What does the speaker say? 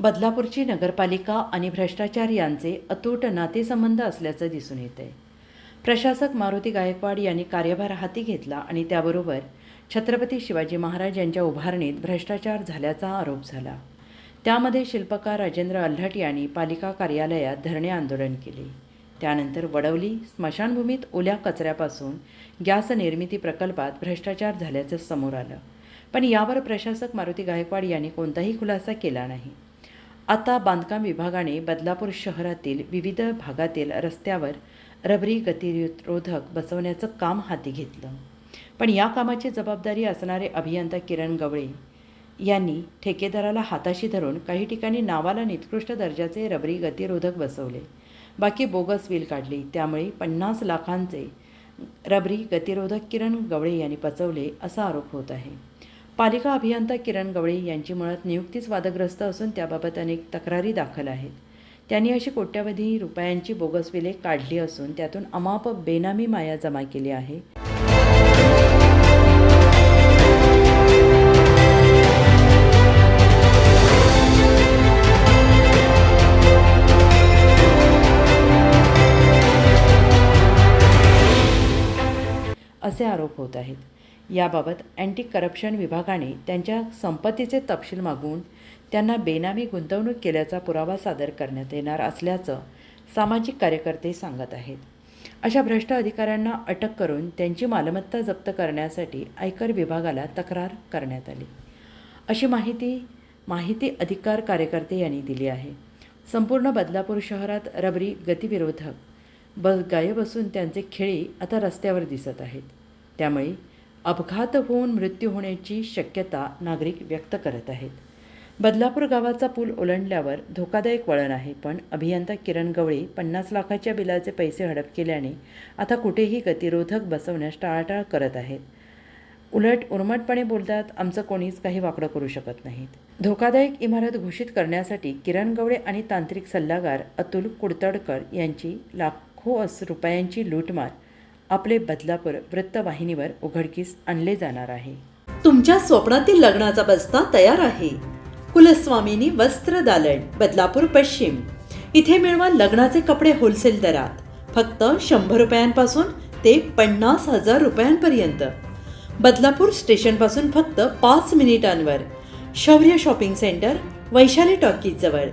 बदलापूरची नगरपालिका आणि भ्रष्टाचार यांचे अतूट नातेसंबंध असल्याचं दिसून येत. आहे प्रशासक मारुती गायकवाड यांनी कार्यभार हाती घेतला आणि त्याबरोबर छत्रपती शिवाजी महाराज यांच्या उभारणीत भ्रष्टाचार झाल्याचा आरोप झाला. त्यामध्ये शिल्पकार राजेंद्र अल्हट यांनी पालिका कार्यालयात धरणे आंदोलन केले. त्यानंतर वडवली स्मशानभूमीत ओल्या कचऱ्यापासून गॅस निर्मिती प्रकल्पात भ्रष्टाचार झाल्याचं समोर आलं. पण यावर प्रशासक मारुती गायकवाड यांनी कोणताही खुलासा केला नाही. आता बांधकाम विभागाने बदलापूर शहरातील विविध भागातील रस्त्यावर रबरी गतिरोधक बसवण्याचं काम हाती घेतलं. पण या कामाची जबाबदारी असणारे अभियंता किरण गवळे यांनी ठेकेदाराला हाताशी धरून काही ठिकाणी नावाला निकृष्ट दर्जाचे रबरी गतिरोधक बसवले. बाकी बोगस विल काढली. त्यामुळे पन्नास लाखांचे रबरी गतिरोधक किरण गवळे यांनी पचवले असा आरोप होत आहे. पालिका अभियंता किरण गवळे यांची मुळात नियुक्तीच वादग्रस्त असून त्याबाबत अनेक तक्रारी दाखल आहेत. त्यांनी अशी कोट्यवधी रुपयांची बोगस बिले काढली असून त्यातून अमाप बेनामी माया जमा केली आहे. असे आरोप होत आहेत. याबाबत अँटी करप्शन विभागाने त्यांच्या संपत्तीचे तपशील मागून त्यांना बेनामी गुंतवणूक केल्याचा पुरावा सादर करण्यात येणार असल्याचं सामाजिक कार्यकर्ते सांगत आहेत. अशा भ्रष्ट अधिकाऱ्यांना अटक करून त्यांची मालमत्ता जप्त करण्यासाठी आयकर विभागाला तक्रार करण्यात आली. अशी माहिती माहिती अधिकार कार्यकर्ते यांनी दिली आहे. संपूर्ण बदलापूर शहरात रबरी गतिविरोधक ब गायब असून त्यांचे खेळी आता रस्त्यावर दिसत आहेत. त्यामुळे अपघात होऊन मृत्यू होण्याची शक्यता नागरिक व्यक्त करत आहेत. बदलापूर गावाचा पूल ओलांडल्यावर धोकादायक वळण आहे पण अभियंता किरण गवळे पन्नास लाखाच्या बिलाचे पैसे हडप केल्याने आता कुठेही गतिरोधक बसवण्यास टाळाटाळ करत आहेत. उलट उर्मटपणे बोलतात आमचं कोणीच काही वाकडं करू शकत नाहीत. धोकादायक इमारत घोषित करण्यासाठी किरण गवळे आणि तांत्रिक सल्लागार अतुल कुडतडकर यांची लाखो अस रुपयांची लूटमार आपले बदलापूर वृत्तवाहिनीवर उघडकीस आणले जाणार आहे. तुमच्या स्वप्नातील लग्नाचा बस्ता तयार आहे. कुलस्वामिनी वस्त्र दालन बदलापूर पश्चिम. इथे मिळवा लग्नाचे कपडे होलसेल दरात. फक्त शंभर रुपयांपासून ते पन्नास हजार रुपयांपर्यंत. बदलापूर स्टेशनपासून फक्त पाच मिनिटांवर. शौर्य शॉपिंग सेंटर वैशाली टॉकीजजवळ.